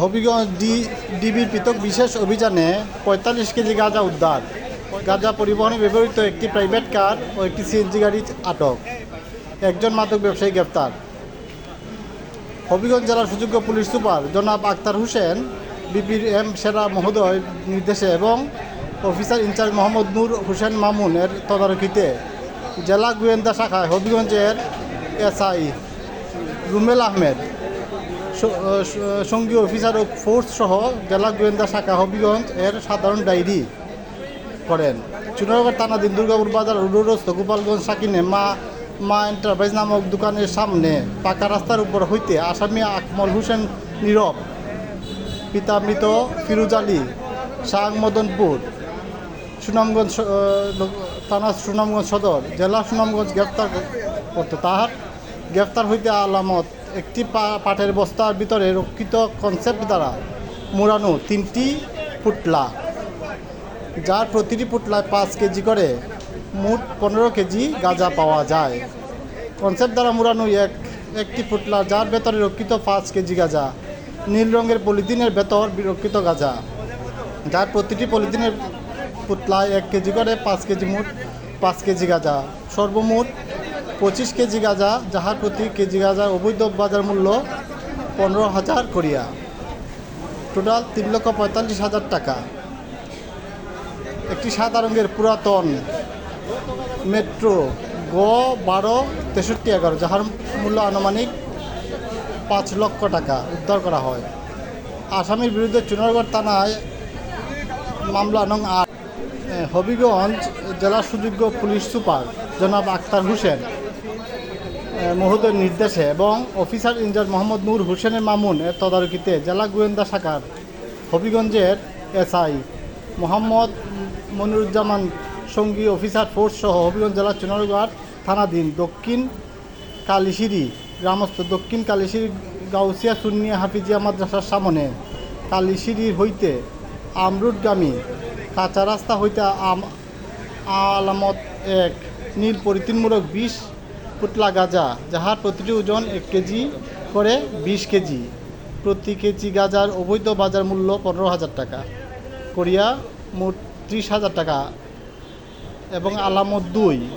Habiganj D, ডিবির পৃথক বিশেষ অভিযানে পঁয়তাল্লিশ কেজি গাঁজা উদ্ধার। গাঁজা পরিবহনে ব্যবহৃত একটি প্রাইভেট কার ও একটি সিএনজি গাড়ি আটক। একজন মাদক ব্যবসায়ী গ্রেপ্তার। হবিগঞ্জ জেলার সুযোগ্য পুলিশ সুপার জনাব আক্তার হোসেন বিপির এম সেরা মহোদয় নির্দেশে এবং officer in charge Mohammad Nur Hossain মামুনের তদারকিতে জেলা গোয়েন্দা শাখায় হবিগঞ্জের এসআই রুমেল আহমেদ। সঙ্গী অফিসার ও ফোর্স সহ জেলা গোয়েন্দা শাখা হবিগঞ্জ এর সাধারণ ডায়েরি করেন। চুনারগড় থানাধীন দুর্গাপুর বাজার রোডস্থ গোপালগঞ্জ সাকিনে মা মা এন্টারপ্রাইজ নামক দোকানের সামনে পাকা রাস্তার উপর হইতে আসামি আকমল হোসেন নীরব, পিতা মৃত ফিরোজ আলী, শাহ মদনপুর, সুনামগঞ্জ থানা সুনামগঞ্জ সদর, জেলা সুনামগঞ্জ গ্রেপ্তার করত তাহার গ্রেপ্তার হইতে আলামত একটি পাটের বস্তার ভিতরে রক্ষিত কনসেপ্ট দ্বারা মোড়ানো তিনটি পুটলা, যার প্রতিটি পুটলায় পাঁচ কেজি করে মোট পনেরো কেজি গাঁজা পাওয়া যায়। কনসেপ্ট দ্বারা মোড়ানো এক একটি পুটলা, যার ভেতরে রক্ষিত পাঁচ কেজি গাঁজা, নীল রঙের পলিথিনের ভেতর রক্ষিত গাঁজা, যার প্রতিটি পলিথিনের পুতলায় এক কেজি করে পাঁচ কেজি মোট পাঁচ কেজি গাঁজা, সর্বমোট পঁচিশ কেজি গাঁজা যাহা প্রতি কেজি গাঁজার অবৈধ বাজার মূল্য পনেরো হাজার করিয়া। টোটাল তিন লক্ষ পঁয়তাল্লিশ হাজার টাকা। একটি সাদা রঙের পুরাতন মেট্রো গ বারো তেষট্টি এগারো, যাহার মূল্য আনুমানিক পাঁচ লক্ষ টাকা উদ্ধার করা হয়। আসামির বিরুদ্ধে চুনারগড় থানায় মামলা নং আট হবিগঞ্জ জেলা সুযোগ্য পুলিশ সুপার জনাব আক্তার হোসেন। মহোদয়ের নির্দেশে এবং অফিসার ইনচার্জ মোহাম্মদ নূর হোসেনের মামুন এর তদারকিতে জেলা গোয়েন্দা শাখার হবিগঞ্জের এসআই মোহাম্মদ মনিরুজ্জামান সঙ্গী অফিসার ফোর্স সহ হবিগঞ্জ জেলার চুনারগড় থানাধীন দক্ষিণ কালিশিরি গ্রামস্থ দক্ষিণ কালিশিরি গাউসিয়া সুন্নিয়া হাফিজিয়া মাদ্রাসার সামনে কালিশিরি হইতে আমরুটগামী কাঁচা রাস্তা হইতে আম আলামত এক নীল পরিতিনমূলক বিশ পুতলা গাজা, যাহার প্রতিটি ওজন এক কেজি করে বিশ কেজি। প্রতি কেজি গাজার অবৈধ বাজার মূল্য পনেরো হাজার টাকা। করিয়া মোট ত্রিশ হাজার টাকা এবং আলামত দুই।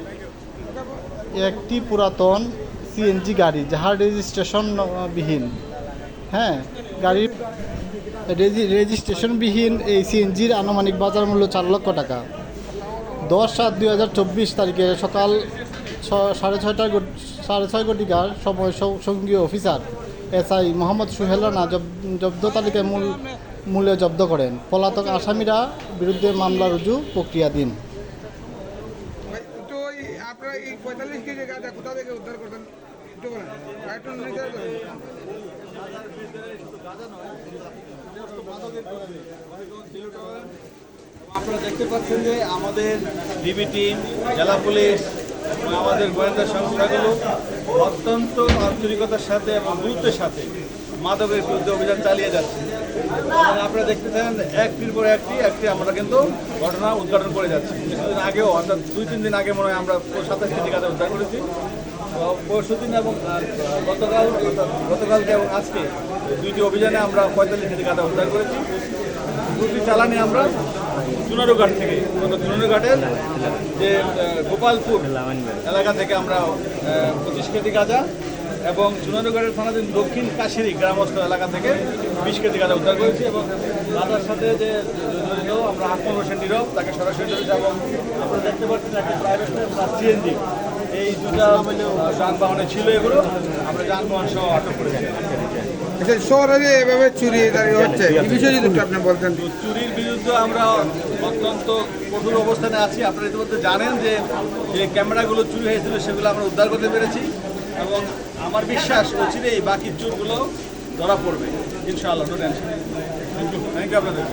একটি পুরাতন সিএনজি গাড়ি, যাহার রেজিস্ট্রেশন বিহীন। হ্যাঁ গাড়ির রেজি- রেজিস্ট্রেশনবিহীন এই সিএনজির আনুমানিক বাজার মূল্য চার লক্ষ টাকা। দশ সাত দুই হাজার চব্বিশ তারিখে সকাল সাড়ে ছয়টা সাড়ে ছয় ঘটিকার সময় সঙ্গীয় অফিসার এসআই মোহাম্মদ সুহেল রানা জব্দ তালিকায় মূল মূল্যে জব্দ করেন। পলাতক আসামিরা বিরুদ্ধে মামলা রুজু প্রক্রিয়াধীন। আপনারা দেখতে পাচ্ছেন যে আমাদের ডিবি টিম জেলা পুলিশ আমাদের গোয়েন্দা সংস্থাগুলো অত্যন্ত আন্তরিকতার সাথে এবং গুরুত্বের সাথে মাদকের বিরুদ্ধে অভিযান চালিয়ে যাচ্ছে। আপনারা দেখতেছেন একটির পর একটি একটি আমরা কিন্তু ঘটনা উদ্ঘাটন করে যাচ্ছি। কিছুদিন আগেও, অর্থাৎ দুই, তিন দিন আগে মনে হয় আমরা সাতাশ কেজি গাঁজা উদ্ধার করেছি। পরশু দিন এবং গতকাল গতকালকে এবং আজকে দুইটি অভিযানে আমরা পঁয়তাল্লিশ কেজি গাঁজা উদ্ধার করেছি। দুটি চালানি আমরা চুনারুঘাট থেকে অর্থাৎ চুনারুঘাটের যে গোপালপুর এলাকা থেকে আমরা পঁচিশ কেজি গাঁজা এবং চুনারুঘাটের থানাধীন দক্ষিণ কাশিরি গ্রামস্থ এলাকা থেকে বিশ কেজি গাঁজা উদ্ধার করেছি এবং গাঁজার সাথে যে জড়িত আমরা আকমল হোসেন নীরব তাকে সরাসরি ধরেছি এবং আপনারা দেখতে পাচ্ছেন একটা প্রাইভেট সিএনজি। এই দুটা যানবাহনে ছিল এগুলো, আমরা যানবাহন সহ আটক করেছি শহরে যে এভাবে চুরি দাঁড়ি হচ্ছে? এই বিষয়ে যদি আপনি বলতেন। চুরির বিরুদ্ধে আমরা অত্যন্ত কঠোর অবস্থানে আছি। আপনারা ইতিমধ্যে জানেন যে যে ক্যামেরাগুলো চুরি হয়েছিল, সেগুলো আমরা উদ্ধার করতে পেরেছি এবং আমার বিশ্বাস অচিরেই বাকি চোরগুলো ধরা পড়বে। ইনশাআল্লাহ নো টেনশন থ্যাংক ইউ আপনাদের।